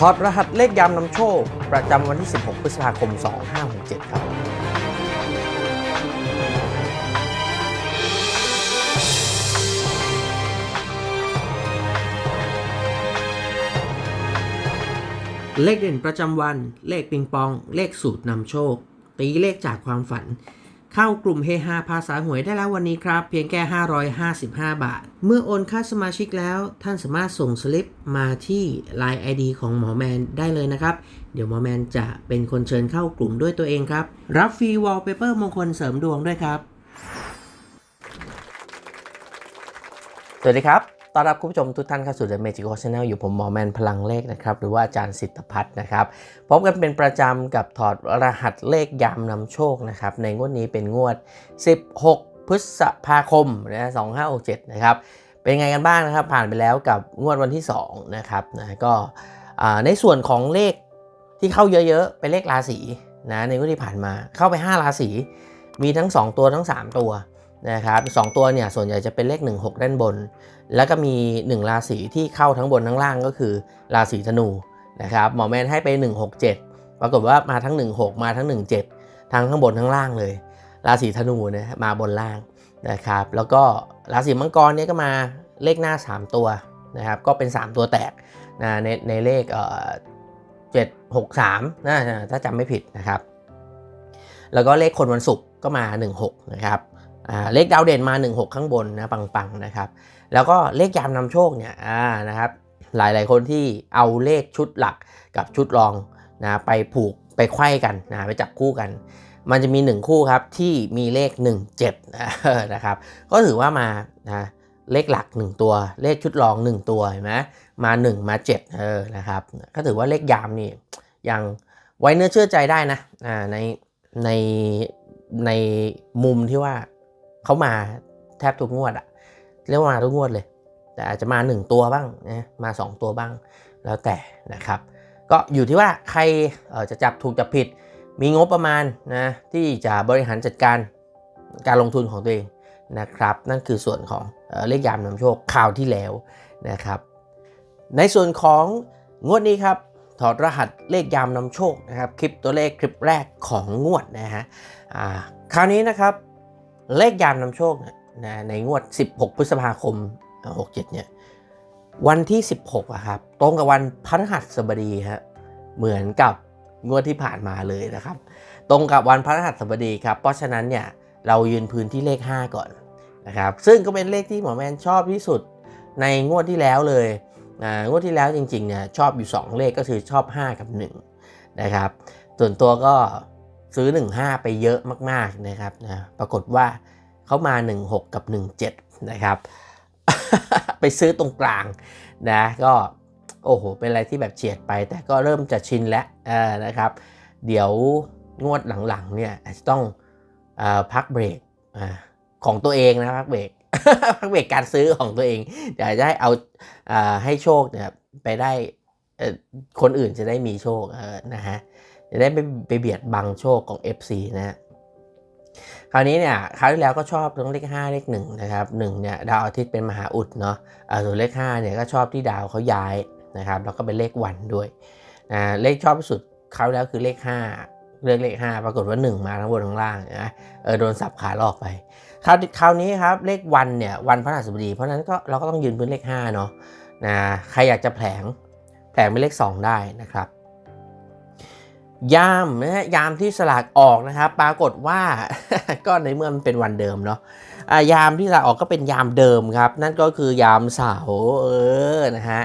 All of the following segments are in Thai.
ถอดรหัสเลขยามนำโชค ประจำวันที่ 16 พฤษภาคม 2567 ครับ เลขเด่นประจำวัน เลขปิงปอง เลขสูตรนำโชค ตีเลขจากความฝัน เข้ากลุ่มเฮฮาภาษาหวยได้แล้ววันนี้ครับ เพียงแค่ 555 บาท เมื่อโอนค่าสมาชิกแล้ว ท่านสามารถส่งสลิปมาที่ Line ID ของหมอแมนได้เลยนะครับ เดี๋ยวหมอแมนจะเป็นคนเชิญเข้ากลุ่มด้วยตัวเองครับ รับฟรีวอลเปเปอร์มงคลเสริมดวงด้วยครับ สวัสดีครับ ต้อนรับคุณผู้ชมทุกท่านเข้าสู่ The Magic Channel อยู่ผมหมอแมนพลังเลขนะครับ หรือว่าอาจารย์สิทธพัฒน์นะครับพบกันเป็นประจำกับถอดรหัสเลขยามนำโชคนะครับ ในงวดนี้เป็นงวด 16 พฤษภาคมนะ2567 นะครับ เป็นไงกันบ้างนะครับ ผ่านไปแล้วกับงวดวันที่ 2 นะครับนะก็ในส่วนของเลขที่เข้าเยอะๆ เป็นเลขราศีนะในงวดที่ผ่านมาเข้าไป 5 ราศีมีทั้ง 2 ตัวทั้ง 3 ตัว นะครับสองตัวเนี่ยส่วนใหญ่จะเป็นเลข 16 ด้านบน แล้วก็มี 1 ราศีที่เข้าทั้งบนทั้งล่างก็คือ ราศีธนูนะครับหมอแมนให้ไป 167 ปรากฏว่ามาทั้ง 16 มาทั้ง 17 ทั้งข้างบนทั้งล่างเลย ราศีธนูเนี่ยมาบนล่างนะครับแล้วก็ราศีมังกรเนี่ยก็มาเลขหน้า 3 ตัวนะครับก็เป็น 3 ตัวแตกนะในในเลขเอ่อ7 6 3นะถ้าจำไม่ผิดนะครับแล้วก็เลขคนวันศุกร์ก็มา 16 นะครับ เลขดาวเด่นมา 16 ข้างบนนะปังๆนะครับแล้วก็เลขยามนำโชคเนี่ยนะครับหลายๆคนที่เอาเลขชุดหลักกับชุดรองนะไปผูกไปไขว้กันนะไปจับคู่กัน มันจะมี 1 คู่ครับที่มีเลข 17นะครับก็ถือว่ามานะเลขหลัก 1 ตัว เลขชุดรอง 1 ตัวเห็นไหมมา 1 มา7เออนะครับก็ถือว่าเลขยามนี่ยังไว้เนื้อเชื่อใจได้นะในในในมุมที่ว่า เขามาแทบทุกงวดอะเรียกว่ามาทุกงวดเลย แต่อาจจะมา 1 ตัวบ้างนะมา 2 ตัวบ้างแล้วแต่นะครับ ก็อยู่ที่ว่าใครจะจับถูกจับผิด มีงบประมาณนะที่จะบริหารจัดการการลงทุนของตัวเองนะครับ นั่นคือส่วนของเอเลขยามนำโชคข่าวที่แล้วนะครับ ในส่วนของงวดนี้ครับถอดรหัสเลขยามนำโชคนะครับ คลิปตัวเลขคลิปแรกของงวดนะฮะคราวนี้นะครับ เลขยามนำโชคเนี่ยนะในงวด 16 พฤษภาคม 67 เนี่ย วันที่ 16อะครับ ตรงกับวันพฤหัสบดีฮะ เหมือนกับงวดที่ผ่านมาเลยนะครับ ตรงกับวันพฤหัสบดีครับ เพราะฉะนั้นเนี่ยเรายืนพื้นที่เลข 5 ก่อนนะครับ ซึ่งก็เป็นเลขที่หมอแมนชอบที่สุดในงวดที่แล้วเลยนะงวดที่แล้วจริงๆเนี่ยชอบอยู่ 2 เลขก็คือชอบ 5 กับ 1 นะครับ ส่วนตัวก็ ซื้อ 15 ไปเยอะมากๆนะครับนะปรากฏว่าเขามา 16 กับ 17 นะครับ ไปซื้อตรงกลางนะก็โอ้โห เป็นอะไรที่แบบเฉียดไป แต่ก็เริ่มจะชินแล้วนะครับ เดี๋ยวงวดหลังๆเนี่ยอาจจะต้องอพักเบรกอของตัวเองนะพักเบรกพักเบรกการซื้อของตัวเองเดี๋ยวจะให้เอาอาให้โชคเนี่ยไปได้คนอื่นจะได้มีโชคนะฮะ จะได้ไปไปเบียดบังโชคของ FC นะฮะคราวนี้เนี่ยคราวที่แล้วก็ชอบทั้งเลข 5 เลข1นะครับ1เนี่ยดาวอาทิตย์เป็นมหาอุดเนาะส่วนเลข5เนี่ยก็ชอบที่ดาวเขาย้ายนะครับแล้วก็เป็นเลขวันด้วยนะเลขชอบที่สุดคราวที่แล้วคือเลข 5 เลือกเลข 5 ปรากฏว่า 1 มาทั้งบนทั้งล่างนะเออโดนสับขาหลอกไปคราวคราวนี้ครับเลขวันเนี่ยวันพระหัสบดี เพราะฉะนั้นก็เราก็ต้องยืนพื้นเลข5เนาะนะใครอยากจะแผลงแผลงเป็นเลข 2 ได้นะครับ ยามนะฮะยามที่สลากออกนะครับ ปรากฏว่าก็ในเมื่อมันเป็นวันเดิมเนาะยามที่สลากออกก็เป็นยามเดิมครับ นั่นก็คือยามเสาร์เออนะฮะ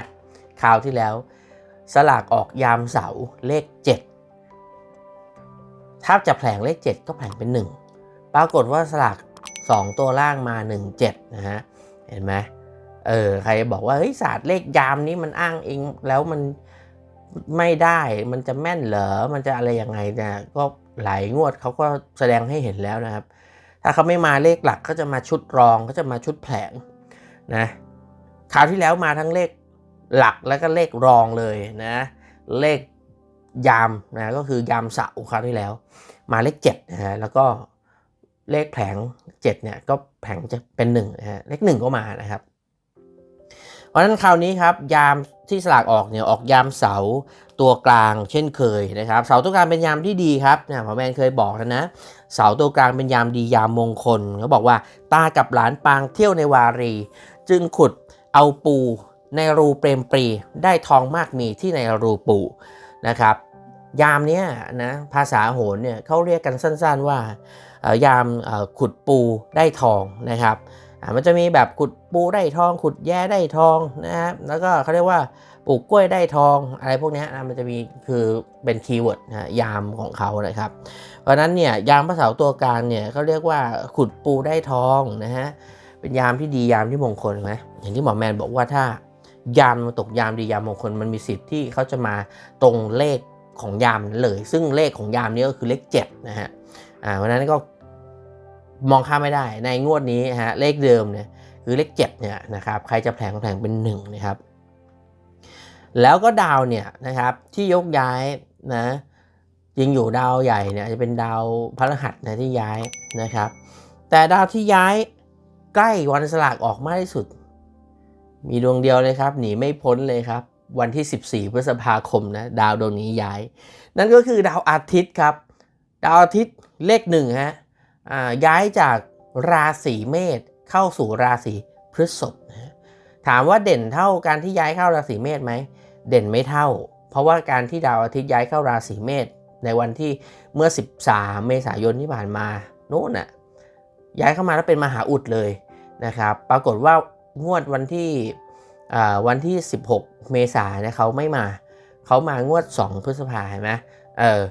คราวที่แล้ว สลากออกยามเสาร์เลข 7 ถ้าจะแผลงเลข 7 ก็แผลงเป็น 1 ปรากฏว่าสลาก 2 ตัวล่างมา 1 7นะฮะเห็นไหมเออใครบอกว่าเฮ้ยศาสตร์เลขยามนี้มันอ้างเองแล้วมัน ไม่ได้มันจะแม่นเหรอมันจะอะไรยังไงเนี่ยก็หลายงวดเขาก็แสดงให้เห็นแล้วนะครับ ถ้าเขาไม่มาเลขหลักก็จะมาชุดรองก็จะมาชุดแผลงนะคราวที่แล้วมาทั้งเลขหลักแล้วก็เลขรองเลยนะเลขยามนะก็คือยามเสาคราวที่แล้ว มาเลขเจ็ดนะฮะแล้วก็เลขแผงเจ็ดเนี่ยก็แผงจะเป็นหนึ่งนะฮะเลขหนึ่งก็มานะครับ เพราะฉะนั้นคราวนี้ครับยามที่สลากออกเนี่ยออกยามเสาตัวกลางเช่นเคยนะครับเสาตัวกลางเป็นยามที่ดีครับเนี่ยหมอแมนเคยบอกแล้วนะเสาตัวกลางเป็นยามดียามมงคลเขาบอกว่า ตากับหลานปางเที่ยวในวารี จึงขุดเอาปูในรูเปรมปรีได้ทองมากมีที่ในรูปูนะครับ ยามเนี้ยนะภาษาโหรเนี่ยเขาเรียกกันสั้นๆว่ายามขุดปูได้ทองนะครับ มันจะมีแบบขุดปูได้ทอง ขุดแย่ได้ทองนะครับแล้วก็เขาเรียกว่าปลูกกล้วยได้ทองอะไรพวกนี้นะมันจะมีคือเป็นคีย์เวิร์ดนะยามของเขานะครับ เพราะนั้นเนี่ยยามพระเสาตัวกลางเนี่ยเขาเรียกว่าขุดปูได้ทองนะฮะเป็นยามที่ดียามที่มงคลไหมอย่างที่หมอแมนบอกว่าถ้ายามมันตกยามดียามมงคลมันมีสิทธิ์ที่เขาจะมาตรงเลขของยามนั้นเลย ซึ่งเลขของยามนี้ก็คือเลข7นะฮะอ่าเพราะนั้นก็ มองข้ามไม่ได้ในงวดนี้ฮะเลขเดิมเนี่ยคือเลข7เนี่ยนะครับใครจะแผลงแผลงเป็น1นะครับแล้วก็ดาวเนี่ยนะครับที่ยกย้ายนะยิงอยู่ดาวใหญ่เนี่ยจะเป็นดาวพฤหัสนะที่ย้ายนะครับ แต่ดาวที่ย้ายใกล้วันสลากออกมากที่สุด มีดวงเดียวเลยครับหนีไม่พ้นเลยครับ วันที่ 14 พฤษภาคมนะดาวดวงนี้ย้าย นั่นก็คือดาวอาทิตย์ครับ ดาวอาทิตย์เลขหนึ่งฮะ ย้ายจากราศีเมษเข้าสู่ราศีพฤษภนะฮะถามว่าเด่นเท่าการที่ย้ายเข้าราศีเมษไหมเด่นไม่เท่า เพราะว่าการที่ดาวอาทิตย์ย้ายเข้าราศีเมษในวันที่เมื่อ 13 เมษายนที่ผ่านมาโน่นน่ะย้ายเข้ามาแล้วเป็นมหาอุดเลยนะครับปรากฏว่างวดวันที่วันที่ 16 เมษายนเนี่ยเขาไม่มา เขามางวด 2 พฤษภาเห็นไหมเออ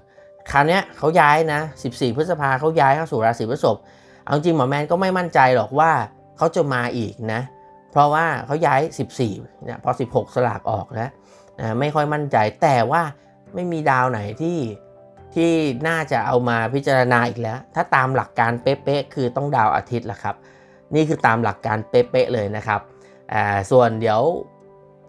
คราวเนี้ยเขาย้ายนะ 14 พฤษภาเขาย้ายเข้าสู่ราศีพฤษภเอาจริงหมอแมนก็ไม่มั่นใจหรอกว่าเขาจะมาอีกนะ เพราะว่าเขาย้าย 14เนี่ยพอ 16 สลากออกนะนะไม่ค่อยมั่นใจแต่ว่าไม่มีดาวไหนที่ที่น่าจะเอามาพิจารณาอีกแล้ว ถ้าตามหลักการเป๊ะๆคือต้องดาวอาทิตย์ละครับ นี่คือตามหลักการเป๊ะๆเลยนะครับอ่าส่วนเดี๋ยว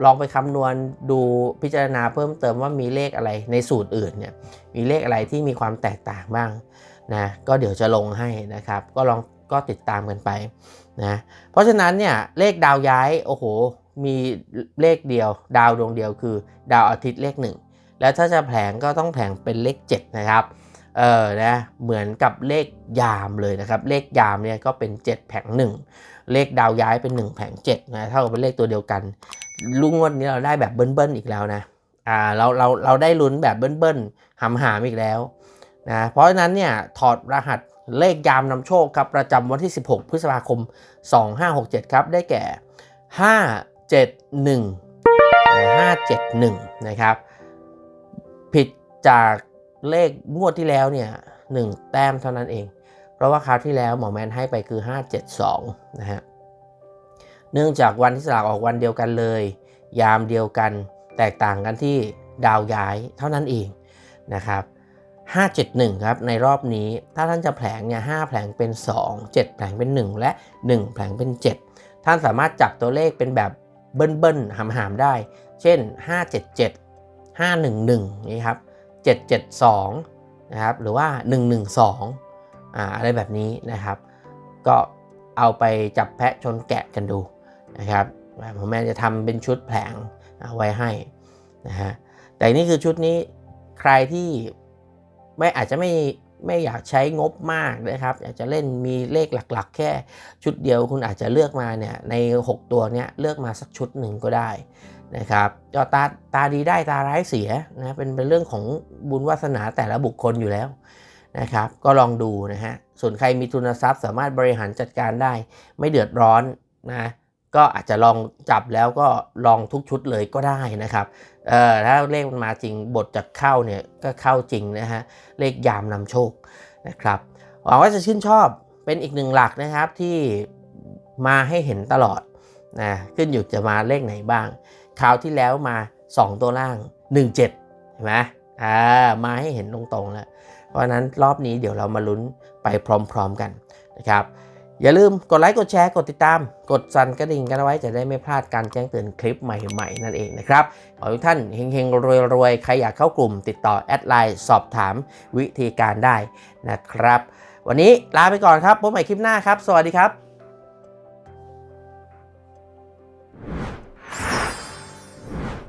ลองไปคำนวณดูพิจารณาเพิ่มเติมว่ามีเลขอะไรในสูตรอื่นเนี่ยมีเลขอะไรที่มีความแตกต่างบ้างนะก็เดี๋ยวจะลงให้นะครับ ก็ลองก็ติดตามกันไปนะเพราะฉะนั้นเนี่ยเลขดาวย้ายโอ้โหมีเลขเดียว ดาวดวงเดียวคือ ดาวอาทิตย์เลขหนึ่งแล้วถ้าจะแผงก็ต้องแผงเป็นเลข 7 นะครับเออนะเหมือนกับเลขยามเลยนะครับ เลขยามเนี่ยก็เป็น 7 แผง 1 เลขดาวย้ายเป็น 1 แผง7นะเท่ากับเป็นเลขตัวเดียวกัน ลุงวันนี้เราได้แบบเบิ้ลๆอีกแล้วนะอ่าเราเราเราได้ลุ้นแบบเบิ้ลๆหำหามอีกแล้วนะเพราะฉะนั้นเนี่ยถอดรหัสเลขยามนำโชคครับประจำวันที่ 16 พฤษภาคม 2567 ครับได้แก่ 571 571 นะครับ ผิดจากเลขงวดที่แล้วเนี่ยหนึ่งแต้มเท่านั้นเอง เพราะว่าคราวที่แล้วหมอแมนให้ไปคือ 572 นะฮะ เนื่องจากวันที่สลากออกวันเดียวกันเลย ยามเดียวกัน แตกต่างกันที่ดาวย้ายเท่านั้นเองนะครับ571 ครับ ในรอบนี้ถ้าท่านจะแผลงเนี่ย5แผลงเป็น 2 7 แผลงเป็น 1 และ 1 แผลงเป็น 7 ท่านสามารถจับตัวเลขเป็นแบบเบิ้ลๆหามๆได้ เช่น 577 511 นี่ครับ 772 นะครับ หรือว่า 112 อ่าอะไรแบบนี้นะครับ ก็เอาไปจับแพะชนแกะกันดู นะครับผมแม่จะทำเป็นชุดแผลงเอาไว้ให้นะฮะแต่นี่คือชุดนี้ใครที่ไม่อาจจะไม่ไม่อยากใช้งบมากนะครับอยากจะเล่นมีเลขหลักๆ แค่ชุดเดียวคุณอาจจะเลือกมาเนี่ยใน 6 ตัวเนี้ยเลือกมาสักชุดหนึ่งก็ได้นะครับก็ตาตาดีได้ตาร้ายเสียนะเป็นเป็นเรื่องของบุญวาสนาแต่ละบุคคลอยู่แล้วนะครับ ก็ลองดูนะฮะส่วนใครมีทุนทรัพย์สามารถบริหารจัดการได้ ไม่เดือดร้อนนะ ก็อาจจะลองจับแล้วก็ลองทุกชุดเลยก็ได้นะครับเออถ้าเลขมันมาจริงบทจะเข้าเนี่ยก็เข้าจริงนะฮะเลขยามนำโชคนะครับหวังว่าจะชื่นชอบเป็นอีกหนึ่งหลักนะครับที่มาให้เห็นตลอดนะขึ้นอยู่จะมาเลขไหนบ้างคราวที่แล้วมา 2 ตัวล่าง 17 เห็นไหมอ่ามาให้เห็นตรงๆแล้ว เพราะนั้นรอบนี้เดี๋ยวเรามาลุ้นไปพร้อมๆกันนะครับ อย่าลืมกดไลค์กดแชร์กดติดตาม กดสั่นกระดิ่งกันเอาไว้จะได้ไม่พลาดการแจ้งเตือนคลิปใหม่ๆ นั่นเองนะครับขอทุกท่านเฮงๆรวยๆ ใครอยากเข้ากลุ่มติดต่อแอดไลน์สอบถามวิธีการได้นะครับ วันนี้ลาไปก่อนครับพบใหม่คลิปหน้าครับ สวัสดีครับ